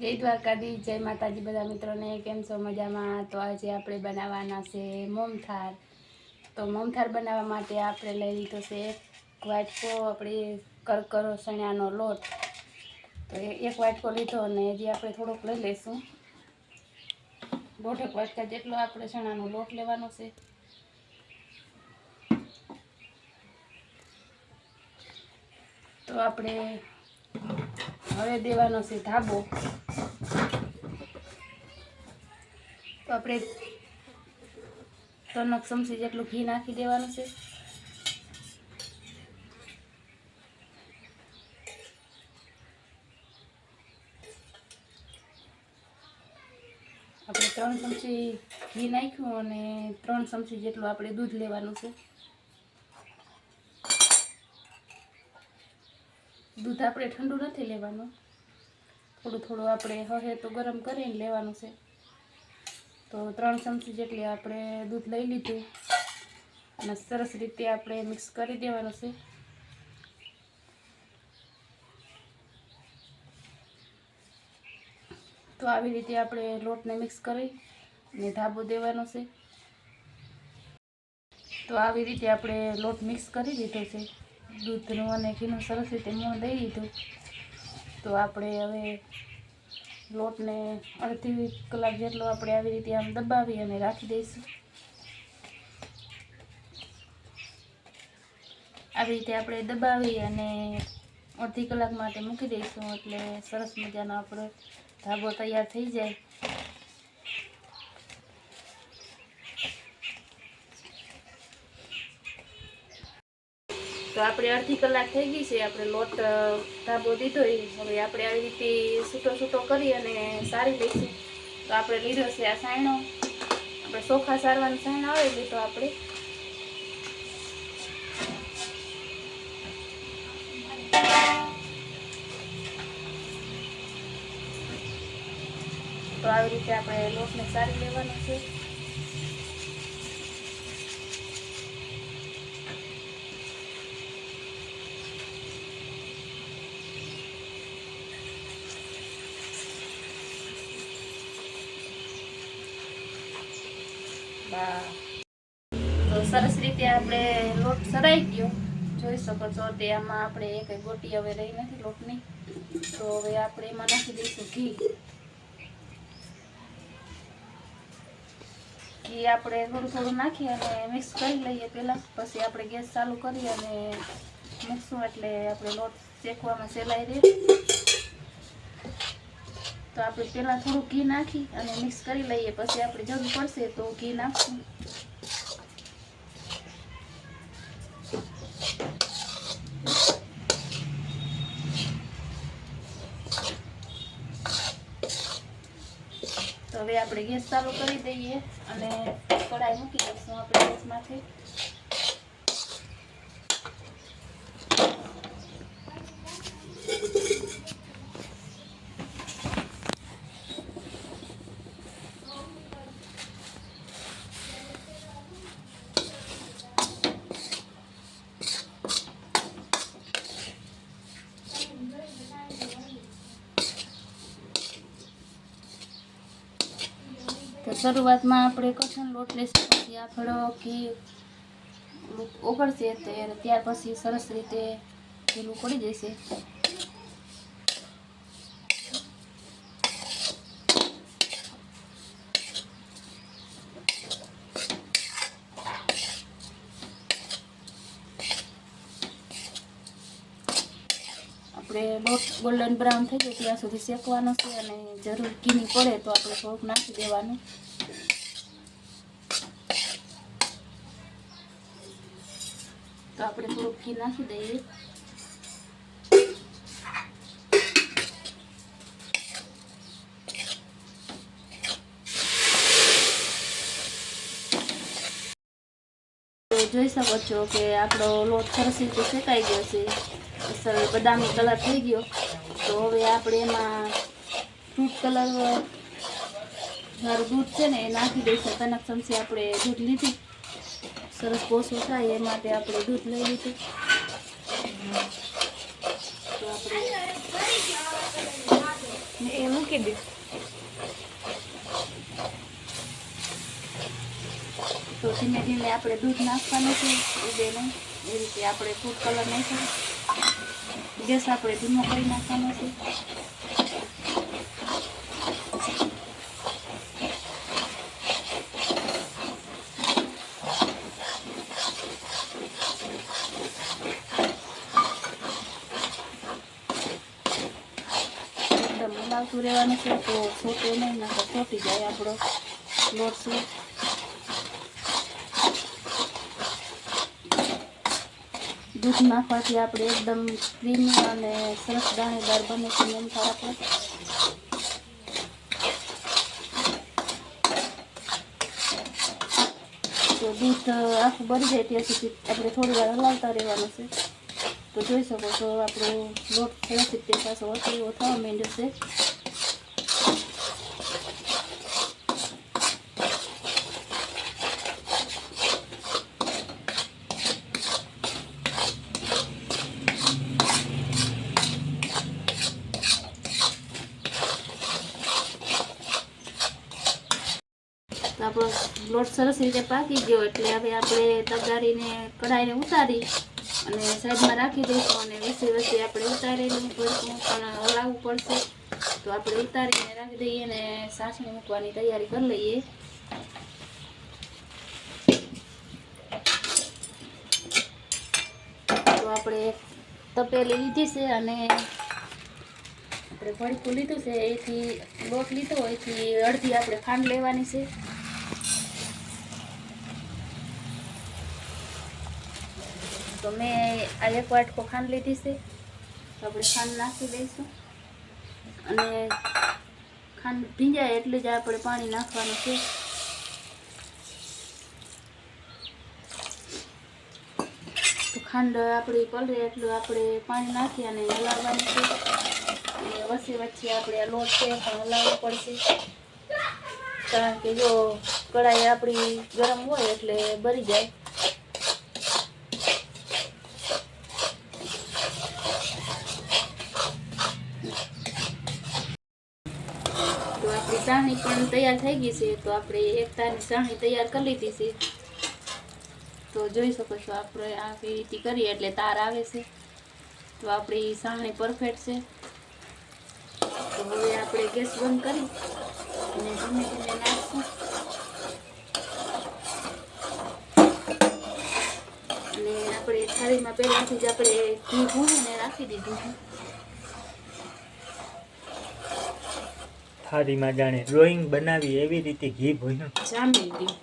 જય દ્વારકાધી જય માતાજી. બધા મિત્રોને કેમ છો? મજામાં? તો આજે આપણે બનાવવાના છે મોમથાર. તો મોમથાર બનાવવા માટે આપણે લઈ લીધો છે એક વાટકો આપણે કરકરો સણ્યાનો લોટ. તો એક વાટકો લીધો અને હજી આપણે થોડોક લઈ લઈશું. દોઢેક વાટકા જેટલો આપણે ચણાનો લોટ લેવાનો છે. તો આપણે હવે દેવાનો છે ધાબો. તો આપણે ત્રણક ચમચી જેટલું ઘી નાખી દેવાનું છે. આપણે ત્રણ ચમચી ઘી નાખ્યું અને ત્રણ ચમચી જેટલું આપણે દૂધ લેવાનું છે. દૂધ આપણે ઠંડુ નથી લેવાનું. થોડું થોડું આપણે હહે તો ગરમ કરીને લેવાનું છે. તો ત્રણ ચમચી જેટલી આપણે દૂધ લઈ લીધું. અને સરસ રીતે આપણે મિક્સ કરી દેવાનું છે. તો આવી રીતે આપણે લોટને મિક્સ કરી અને ધાબો દેવાનો છે. તો આવી રીતે આપણે લોટ મિક્સ કરી દીધો છે. દૂધનું અને ઘીનું સરસ રીતે મોં દઈ દીધું તો આપણે હવે લોટને અડધી કલાક જેટલો આપણે આવી રીતે આમ દબાવી અને રાખી દઈશું. આવી રીતે આપણે દબાવી અને અડધી કલાક માટે મૂકી દઈશું એટલે સરસ મજાનો આપણો ધાબો તૈયાર થઈ જાય. તો આપણે અડધી કલાક થઈ ગઈ છે, આપણે લોટ ધાબો દીધો એ હવે આપણે આવી રીતે સૂટો સૂટો કરી અને સારી લઈશું. તો આપણે લીધો છે આ સાયણો. આપણે ચોખા સારવાનો સાયણો આવે લીધો આપણે તો આવી રીતે આપણે લોટને સારી લેવાનો છે. તો સરસ રીતે આપણે લોટ સરાઈ ગયો. જોઈ શકો છો તે આમાં આપણે એક ગોટી હવે રહી નથી લોટની. તો હવે આપણે એમાં નાખી દઈશું ઘી. ઘી આપણે થોડું થોડું નાખી અને મિક્સ કરી લઈએ પહેલાં. પછી આપણે ગેસ ચાલુ કરી અને મૂકશું એટલે આપણે લોટ શેકવામાં સેલાઈ રહે. તો આપણે પહેલાં થોડું ઘી નાખી અને મિક્સ કરી લઈએ. પછી આપણે જરૂર પડશે તો ઘી નાખશું. તો હવે આપણે ગેસ ચાલુ કરી દઈએ અને કઢાઈ મૂકી દઈશું આપણે ગેસમાંથી તો શરૂઆતમાં આપણે કઠણ લોટ લેશું, પછી આપણો ઘી ઓગળશે ત્યાર પછી સરસ રીતે પેલું પડી જશે. આપણે લોટ ગોલ્ડન બ્રાઉન થઈ જાય ત્યાં સુધી શેકવાનો છે અને જરૂર ઘીની પડે તો આપણે થોડુંક નાખી દેવાનું તો આપણે થોડુંક ઘી નાખી દઈએ જોઈ શકો છો કે આપણો લોટ સરસ રીતે શેકાઈ ગયો છે. સરસ બદામી કલર થઈ ગયો. તો હવે આપણે એમાં ફ્રૂટ કલર મારું દૂધ છે ને એ નાખી દઈશું. કનક ચમચી આપણે દૂધ લીધું. સરસ પોસો થાય એ માટે આપણે દૂધ લઈ લીધું. તો આપણે એ મૂકી દે. તો ધીમે ધીમે આપણે દૂધ નાખવાનું છે ઉડેનું એ રીતે આપણે ફૂડ કલર નાખીએ ગેસ આપણે ધીમો કરી નાખવાનો છે. એકદમ રહેવાનું છે તો સોટે નહીં નકર ચોટી જાય આપણો લોટ છે દૂધ નાખવાથી આપણે એકદમ ક્રીમી અને સરસ દાણેદાર બને છે મમતા આપણે. તો દૂધ આખું બળી જાય ત્યાં સુધી આપણે થોડી વાર હલાવતા રહેવાનું છે. તો જોઈ શકો છો આપણો લોટ વ્યવસ્થિત તે પાછો ઓછો થવા માંડ્યો તો આપણો લોટ સરસ રીતે પાકી ગયો એટલે હવે આપણે તગારીને કઢાઈને ઉતારી અને સાઈડમાં રાખી દઈશું અને વસી વચ્ચે આપણે ઉતારીને થોડુંક પણ હલાવવું પડશે. તો આપણે ઉતારીને રાખી દઈએ અને સાસણી મૂકવાની તૈયારી કરી લઈએ. તો આપણે તપેલી લીધી છે અને આપણે ભડકું લીધું છે, એથી લોટ લીધો, એથી અડધી આપણે ખાંડ લેવાની છે. તો મેં આ એક વાટકો ખાંડ લીધી છે. તો આપણે ખાંડ નાખી દઈશું. અને ખાંડ ભીંજાય એટલે જ આપણે પાણી નાખવાનું છે. તો ખાંડ આપણી પલરે એટલું આપણે પાણી નાખી અને હલાવવાનું છે. અને વચ્ચે વચ્ચે આપણે આ લોટ છે પણ હલાવવો પડશે. કારણ કે જો કઢાઈ આપણી ગરમ હોય એટલે બરી જાય. તો આપણી ચાણી પણ તૈયાર થઈ ગઈ છે, તો આપણે એક તારની ચાણી તૈયાર કરી લીધી છે. તો જોઈ શકો છો આપણે આ કેવી રીતે કરીએ એટલે તાર આવે છે. તો આપણી સાહણી પરફેક્ટ છે. તો હવે આપણે ગેસ બંધ કરી અને ધીમે ધીમે નાખશું. અને આપણે થાળીમાં પહેલાંથી જ આપણે ઘી ભૂલીને રાખી દીધું છે. થાળીમાં જાણે ડ્રોઈંગ બનાવી એવી રીતે ઘી ભોયું. જામી ગયું.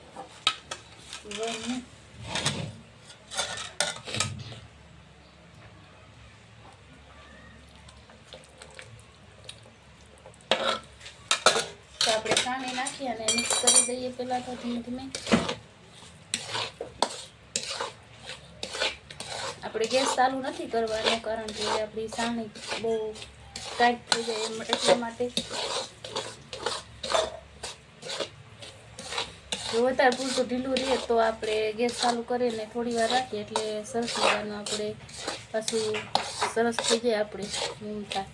આપણે પાણી નાખી અને મિક્સ કરી દઈએ પહેલા તો આપણે ગેસ ચાલુ નથી કરવાનો, કારણ કે આપણી સાણી બહુ ટાઈટ થઈ જાય એમ એટલા માટે. જો વધારે પૂરતું ઢીલું રહે તો આપણે ગેસ ચાલુ કરીને થોડી વાર રાખીએ એટલે સરસ મજાનું આપણે પાછું સરસ થઈ જાય આપણે મૂમતા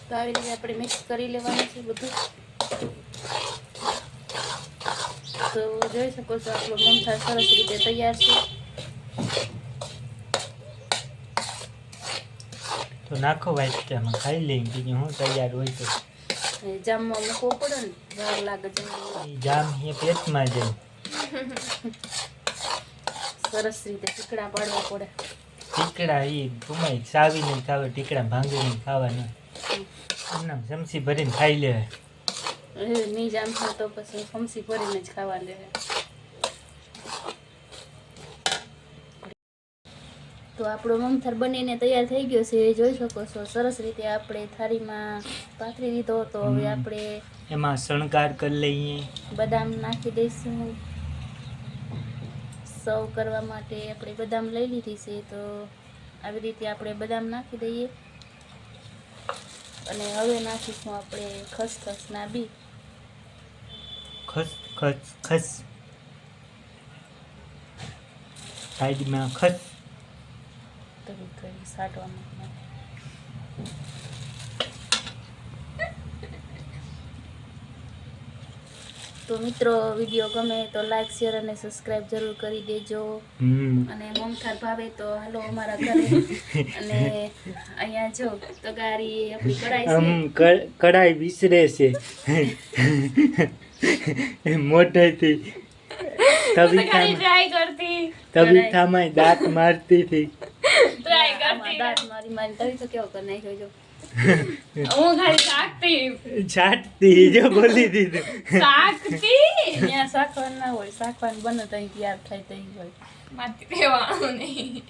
તો આવી રીતે આપણે મિક્સ કરી લેવાનું છે બધું. તો જોઈ શકો છો આપણો મમથા સરસ રીતે તૈયાર છે તો નાખો વાટકામાં ખાઈ લઈને બીજું હું તૈયાર હોય તો. જામમાં મૂકવો પડે ને વાર લાગે જામ એ પેટમાં જાય. સરસ રીતે ટીકડા પાડવા પડે. ટીકડા એ ઘુમાઈ સાવીને ખાવે ટીકડા ભાંગીને ખાવાના. એમના ચમચી ભરીને ખાઈ લે એ નહીં જામશે તો પછી ફમસી ભરીને જ ખાવા લે તો આપણો મમથર બનીને તૈયાર થઈ ગયો છે જોઈ શકો છો. સરસ રીતે આપણે થાળીમાં પાથરી દીધો તો હવે આપણે એમાં શણગાર કરી લઈએ. બદામ નાખી દઈશું. સર્વ કરવા માટે આપણે બદામ લઈ લીધી છે તો આવી રીતે આપણે બદામ નાખી દઈએ. અને હવે નાખીશું આપણે ખસખસના બી ખસ ખસ ખસ. સાઈડમાં ખસ. તો મિત્રો વીડિયો ગમે તો લાઈક શેર અને સબસ્ક્રાઇબ જરૂર કરી દેજો. અને મમથાર ભાવે તો હાલો અમારા ઘરે. અને અહીંયા જો તગારી આપણી કઢાઈ છે. કઢાઈ વિસરે છે. કરતી. તવીથામાં દાંત મારતી હતી. ટ્રાય આમાં દાંત મારી મારી તવી તો કેવો કરી નાખ્યો જો. હું ખાલી શાકતી. છાટતી જો બોલી દીધું. શાકવાનું ના હોય શાકવાનું બને તૈયાર થાય તઈ હોય. માથી રહેવાનું નહીં.